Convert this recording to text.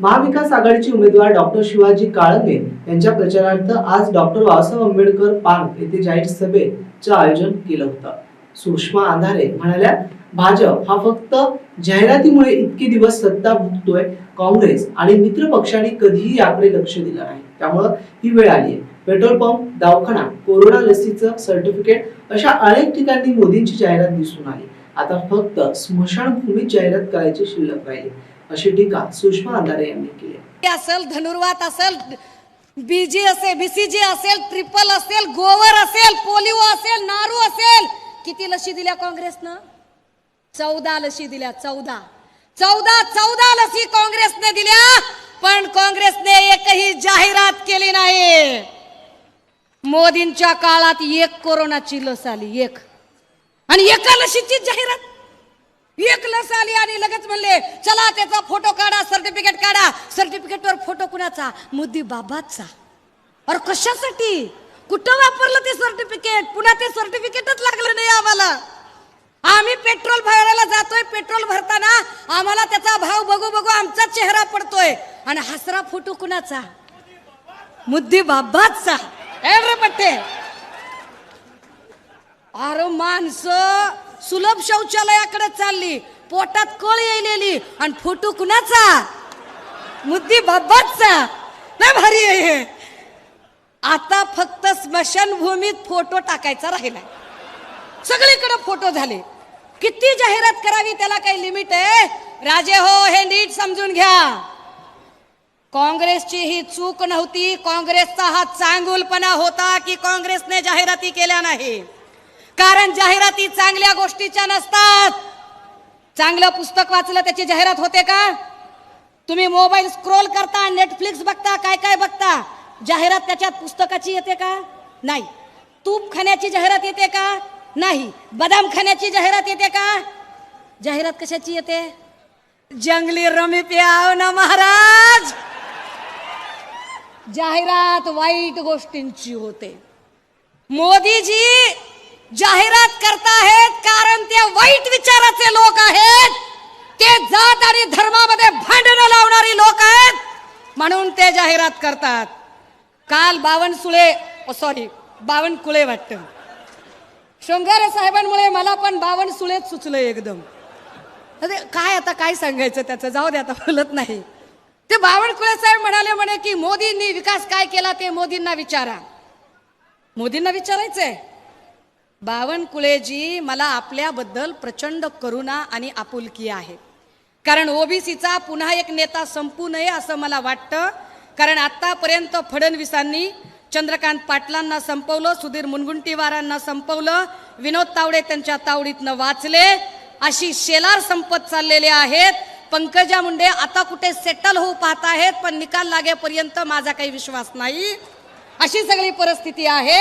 महाविकास आघाडीचे उमेदवार डॉक्टर शिवाजी काळंगे यांच्या प्रचारार्थ आज डॉक्टर बाबासाहेब आंबेडकर पार्क येथे जाहीर सभेचं आयोजन केलं होतं. सुषमा आधारे म्हणाल्या भाजप हा फक्त जाहिरातीमुळे इतके दिवस सत्ता भुगतोय काँग्रेस आणि मित्र पक्षांनी कधीही याकडे लक्ष दिलं नाही. त्यामुळं ही वेळ आली आहे. पेट्रोल पंप दवाखाना कोरोना लसीचं सर्टिफिकेट अशा अनेक ठिकाणी मोदींची जाहिरात दिसून आली. आता फक्त स्मशानभूमीत जाहिरात करायची शिल्लक राहिली. अशी टीका सुषमा अंधारे यांनी केली असेल धनुर्वात असेल बीजी असेल बीसीजी असेल ट्रिपल असेल गोवर असेल पोलिओ असेल नारू असेल किती लशी दिल्या काँग्रेसनं? चौदा लशी दिल्या चौदा. चौदा चौदा लसी काँग्रेसने दिल्या पण काँग्रेसने एकही जाहिरात केली नाही. मोदींच्या काळात एक कोरोनाची लस आली एक. आणि एका लशीची जाहिरात पोलीस आली आणि लगेच म्हणले चला त्याचा फोटो काढा सर्टिफिकेट काढा. सर्टिफिकेटवर फोटो कुणाचा? मुद्दी बाबाचा. अरे कशासाठी? कुठं वापरलं ते सर्टिफिकेट पुन्हा ते सर्टिफिकेटच लागलं नाही आम्हाला. आम्ही पेट्रोल भरायला जातोय पेट्रोल भरताना आम्हाला त्याचा भाव बघू बघू आमचा चेहरा पडतोय. आणि हसरा फोटो कुणाचा? मुद्दी बाबाचा. एवढे पट्टे. अरे माणसं सुलभ शौचालयाकडे चालली. पोटात कोळ येलेली आणि फोटो कुणाचा? मुद्दी बाबाचा. नाही भारी आहे आता फक्त स्मशानभूमीत फोटो टाकायचा राहिला सगळीकडे फोटो झाले. किती जाहिरात करावी त्याला काही लिमिट आहे? राजे हो हे नीट समजून घ्या. काँग्रेसची ही चूक नव्हती. काँग्रेसचा हा चांगुलपणा होता की काँग्रेसने जाहिराती केल्या नाही. कारण जाहिराती चांगल्या गोष्टीच्या नसतात. चांगलं पुस्तक वाचलं त्याची जाहिरात होते का? तुम्ही मोबाईल स्क्रोल करता नेटफ्लिक्स बघता काय काय बघता जाहिरात त्याच्यात पुस्तकाची येते का? नाही. तूप खाण्याची जाहिरात येते का? नाही. बदाम खाण्याची जाहिरात येते का? जाहिरात कशाची येते? जंगली रमी प्याव ना महाराज! जाहिरात वाईट गोष्टींची होते. मोदीजी जाहिरात करताहेत कारण ते वाईट विचाराचे लोक आहेत ते जात आणि धर्मामध्ये भांडणं लावणारी लोक आहेत म्हणून ते जाहिरात करतात. काल बावनसुळे सॉरी बावनकुळे वाटत. शृंगारे साहेबांमुळे मला पण बावनसुळेच सुचलं एकदम. अरे काय आता काय सांगायचं त्याचं? जाऊ दे आता बोलत नाही. ते बावनकुळे साहेब म्हणाले म्हणे की मोदींनी विकास काय केला ते मोदींना विचारा. मोदींना विचारायचंय. बावनकुळेजी मला आपल्याबद्दल प्रचंड करुणा आणि आपुलकी आहे. कारण ओबीसीचा पुन्हा एक नेता संपू नये असं मला वाटतं. कारण आत्तापर्यंत फडणवीसांनी चंद्रकांत पाटलांना संपवलं सुधीर मुनगुंटीवारांना संपवलं विनोद तावडे त्यांच्या तावडीतनं वाचले. अशी शेलार संपत चाललेले आहेत. पंकजा मुंडे आता कुठे सेटल होऊ पाहत आहेत पण निकाल लागेपर्यंत माझा काही विश्वास नाही. अशी सगळी परिस्थिती आहे.